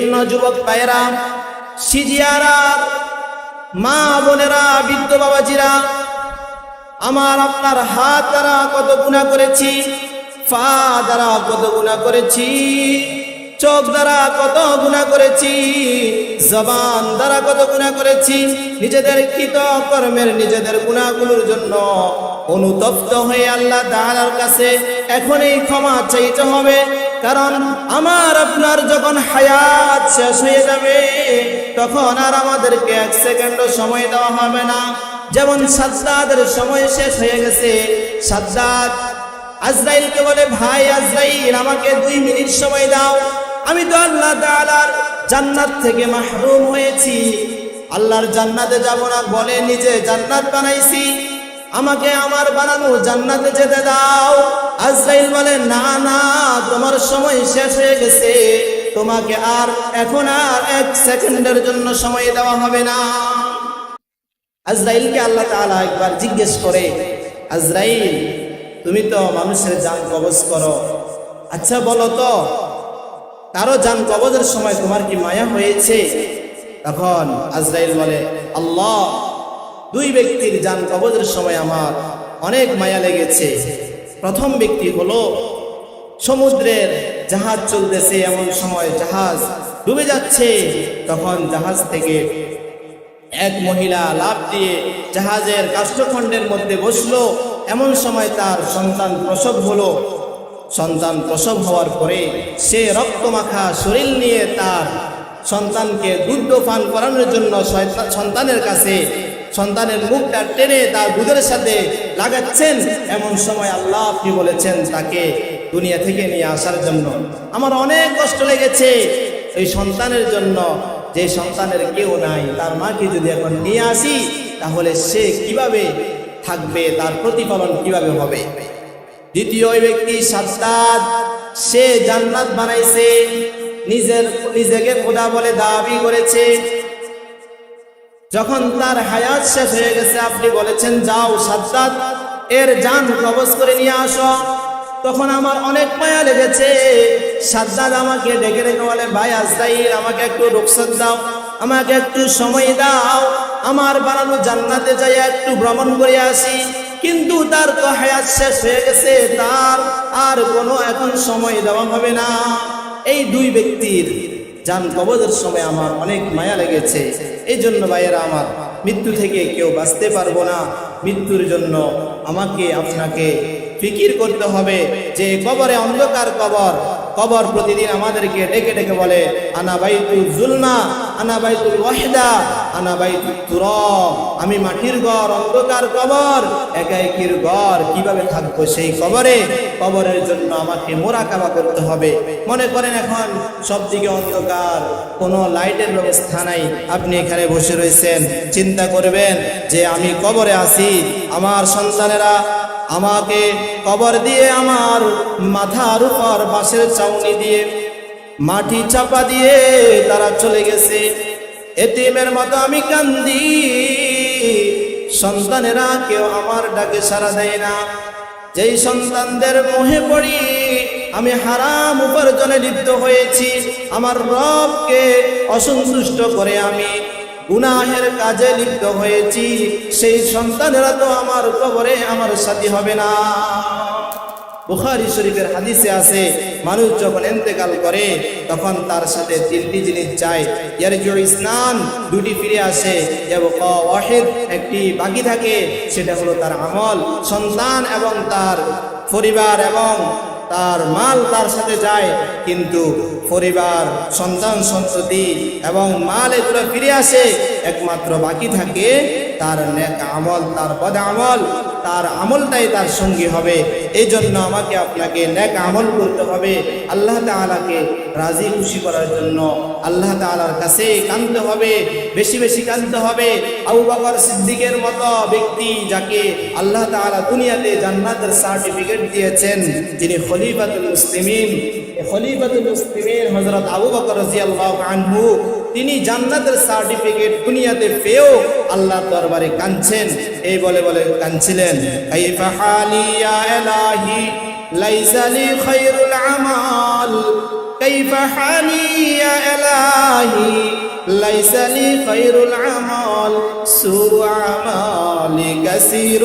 জন্য যুবক ভাইয়েরা সিজিয়ারা, মা বোনেরা, বৃদ্ধ বাবাজিরা, আমার আপনার হাত দ্বারা কত গুণা করেছি, পা দ্বারা কত গুণা করেছি, চোখ দ্বারা কত গুণা করেছি, জবান দ্বারা কত গুণা করেছি, নিজেদের কৃত কর্মের নিজেদের গুণাগুলোর জন্য অনুতপ্ত হয়ে আল্লাহ তাআলার কাছে এখনই ক্ষমা চাইতে হবে। কারণ আমার আপনার যখন হায়াত শেষ হয়ে যাবে, তখন আর আমাদেরকে এক সেকেন্ডও সময় দেওয়া হবে না। যেমন সাদ্দাদের সময় শেষ হয়ে গেছে, সাদ্দাদ আজরাইলকে বলে, ভাই আজরাইল, আমাকে দুই মিনিট সময় দাও। আমি তো আল্লাহ তাআলার জান্নাত থেকে মাহরুম হয়েছি। আল্লাহর জান্নাতে যাব না বলে নিজে জান্নাত বানাইছি। আমাকে আমার বানানো জান্নাতে যেতে দাও। আজরাইল বলে, না না, তোমার সময় শেষ হয়ে গেছে। তোমাকে আর এখন আর এক সেকেন্ডের জন্য সময় দেওয়া হবে না। আজরাইলকে আল্লাহ তাআলা একবার জিজ্ঞেস করে, আজরাইল, তুমি তো মানুষের যান কবজ করো। আচ্ছা বলো তো তারও যান কবজের সময় তোমার কি মায়া হয়েছে? তখন আজরাইল বলে, আল্লাহ দুই ব্যক্তির যান কবজের সময় আমার অনেক মায়া লেগেছে। প্রথম ব্যক্তি হলো, সমুদ্রের জাহাজ চলতেছে, এমন সময় জাহাজ ডুবে যাচ্ছে। তখন জাহাজ থেকে এক মহিলা লাভ দিয়ে জাহাজের কাষ্ঠখণ্ডের মধ্যে বসল। এমন সময় তার সন্তান প্রসব হলো। সন্তান প্রসব হওয়ার পরে সে রক্তমাখা শরীর নিয়ে তার সন্তানকে দুধ পান করানোর জন্য সন্তানের কাছে সন্তানের মুখটা টেনে তার দুধের সাথে লাগাচ্ছেন। এমন সময় আল্লাহ আপনি বলেছেন তাকে দুনিয়া থেকে নিয়ে আসার জন্য। আমার অনেক কষ্ট লেগেছে। এই সন্তানের জন্য যে সন্তানের কেউ নাই, তার মাকে যদি এখন নিয়ে আসি, তাহলে সে কীভাবে থাকবে, তার প্রতিফলন কীভাবে হবে? দ্বিতীয় ব্যক্তি সাদ্দাদ, সে জান্নাত বানাইছে, নিজের, নিজেকে খোদা বলে দাবি করেছে। যখন তার হায়াত শেষ হয়ে গেছে, আপনি বলেছেন, যাও সাদ্দাত, এর জান কবজ করে নিয়ে আসো। তখন আমার অনেক মায়া লেগেছে। সাদ্দাত আমাকে ডেকে রেখে বলে, ভাই আজরাইল, আমাকে একটু রুখসত দাও, আমাকে একটু সময় দাও। আমার বানানো জান্নাতে যাই একটু ভ্রমণ করে আসি। কিন্তু তার তো হায়াত শেষ হয়ে গেছে, তার আর কোনো এখন সময় দেওয়া হবে না। এই দুই ব্যক্তির যান কবজের সময় আমার অনেক মায়া লেগেছে। এই জন্য ভাইয়েরা আমার মৃত্যু থেকে কেউ বাঁচতে পারব না। মৃত্যুর জন্য আমাকে, আপনাকে ফিকির করতে হবে। যে কবরে অন্ধকার কবর কবর প্রতিদিন আমাদেরকে ডেকে ডেকে বলে, আনা ভাই তুই জুলমা। আমি মাটির ঘর, অন্ধকার কবর, একাইকির ঘর, কীভাবে থাকব সেই কবরে? কবরের জন্য আমাকে মোরাকাবা করতে হবে। মনে করেন এখন সব দিকে অন্ধকার, কোনো লাইটের ব্যবস্থা নাই। আপনি এখানে বসে রয়েছেন, চিন্তা করবেন যে আমি কবরে আছি। আমার সন্তানেরা আমাকে কবর দিয়ে আমার মাথার উপর বাঁশের চাউনি দিয়ে মাটি চাপা দিয়ে তারা চলে গেছে। এতিমের মতো আমি কান্দি। সন্তানেরা কেউ আমার ডাকে সারা দেয় না। যেই সন্তানদের মোহে পড়ি, আমি হারাম উপার্জনে লিপ্ত হয়েছি। আমার রবকে অসন্তুষ্ট করে আমি গুনাহের কাজে লিপ্ত হয়েছি। সেই সন্তানেরা তো আমার কবরে আমার সাথী হবে না। বুখারি শরীফের হাদিসে আছে, মানুষ যখন এন্তেকাল করে, তখন তার সাথে তিনটি জিনিস চায় ইয়ারজু ইসলাম দুটি ফিরে আসে। এবং ওয়াহিদ, একটি বাকি থাকে, সেটা হলো তার আমল। সন্তান এবং তার পরিবার এবং তার মাল তার সাথে যায়, কিন্তু পরিবার, সন্তান সন্ততি এবং মাল এগুলো ফিরে আসে, একমাত্র বাকি থাকে তার নেক আমল, তার বদ আমল। তার আমলটাই তার সঙ্গী হবে। এই জন্য আমাকে আপনাকে নেক আমল করতে হবে। আল্লাহ তাআলাকে রাজি খুশি করার জন্য আল্লাহ তাআলার কাছে কাঁদতে হবে, বেশি বেশি কাঁদতে হবে। আবু বকর সিদ্দিকের মতো ব্যক্তি যাকে আল্লাহ তাআলা দুনিয়াতে জান্নাতের সার্টিফিকেট দিয়েছেন, যিনি খলিফাতুল মুসলিমিন। খলিফাতুল মুসলিমিন হজরত আবু বকর রাদিয়াল্লাহু আনহু তিনি জান্নাতের সার্টিফিকেট দুনিয়াতে পেয়েও আল্লাহর দরবারে কাঁদছেন এই বলে বলে কাঁদছিলেন কাইফা হালি ইয়া ইলাহি লাইসা লি খায়রুল আমাল كيف حالي يا إلهي ليس لي خير العمل سوء أعمالي كثير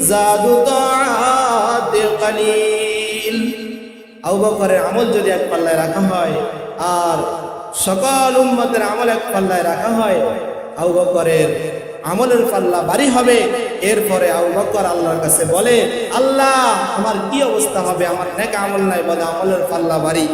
زاد طاعات قليل আবু বকরের আমল যদি এক পাল্লায় রাখা হয় আর সকল উম্মতের আমল এক পাল্লায় রাখা হয়। আউ বকরের আমলের পাল্লা বাড়ি হবে। এরপরে আউ বকর আল্লাহর কাছে বলে, আল্লাহ আমার কি অবস্থা হবে? আমার নেক আমল নাই বলে আমলের পাল্লা বাড়ি।